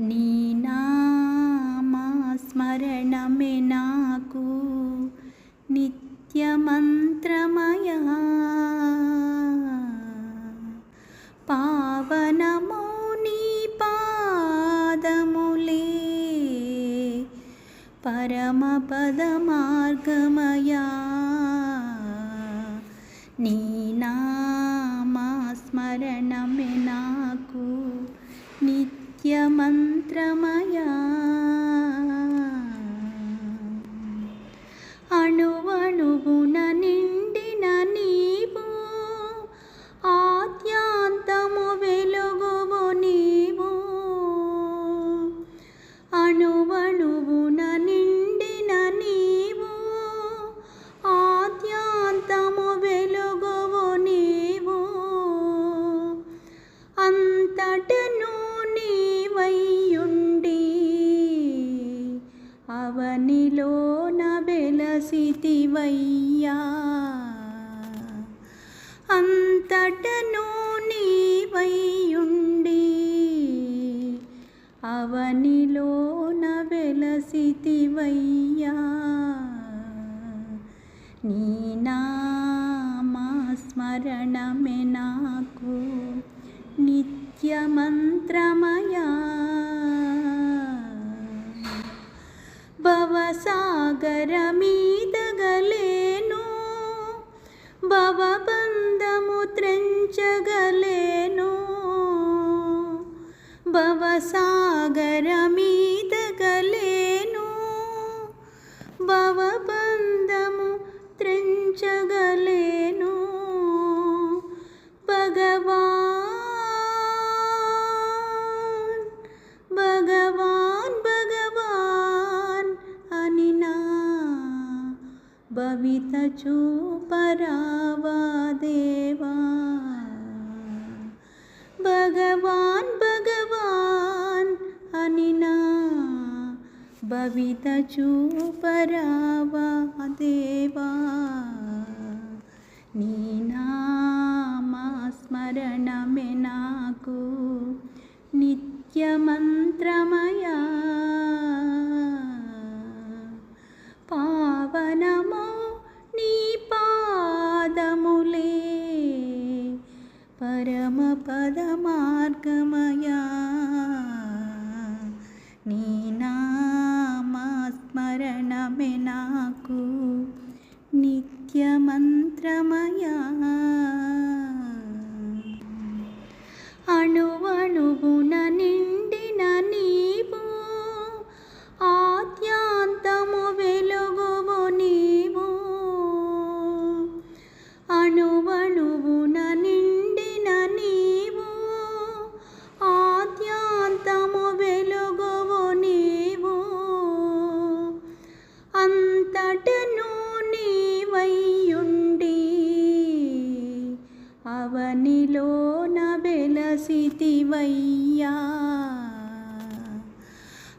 నీ నామా స్మరణమే నాకు నిత్యమంత్రమయా. పావనమో నీ పాదములే పరమపద మార్గమయా. నీ వెలసితివయ్యా అంతటను నీవయ్యుండి అవనిలోన వెలసితివయ్యా నీ నామా స్మరణమే నాకు నిత్యమంత్రమయా. భవబంధము త్రెంచగలేను భవసాగరమీదగలేను. భవబంధము త్రెంచగలేను భగవాన్ భగవాన్ భగవాన్ అని నా భవిత చూపరా భవిత చూపరావా దేవా? నీ నామా స్మరణమే నాకు నిత్యమంత్రమయా. పావనమో నీ పాదములే పరమపద మార్గమయా నీ నామా స్మరణమే నాకు నిత్యమంత్రమయా అవనిలోన వెలసితివయ్యా.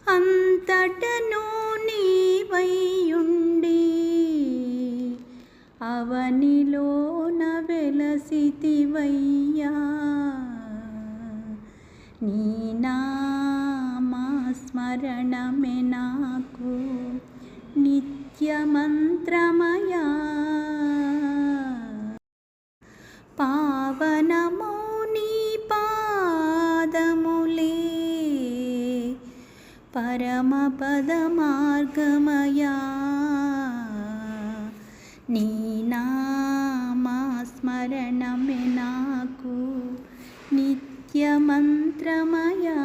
అంతటను నీవయ్యుండి అవనిలోన వెలసితివయ్యా. నీ నామా స్మరణమే నాకు నిత్యమంత్రమయా. పరమపద మార్గమయా నీ నామా స్మరణమే నాకు నిత్యమంత్రమయా.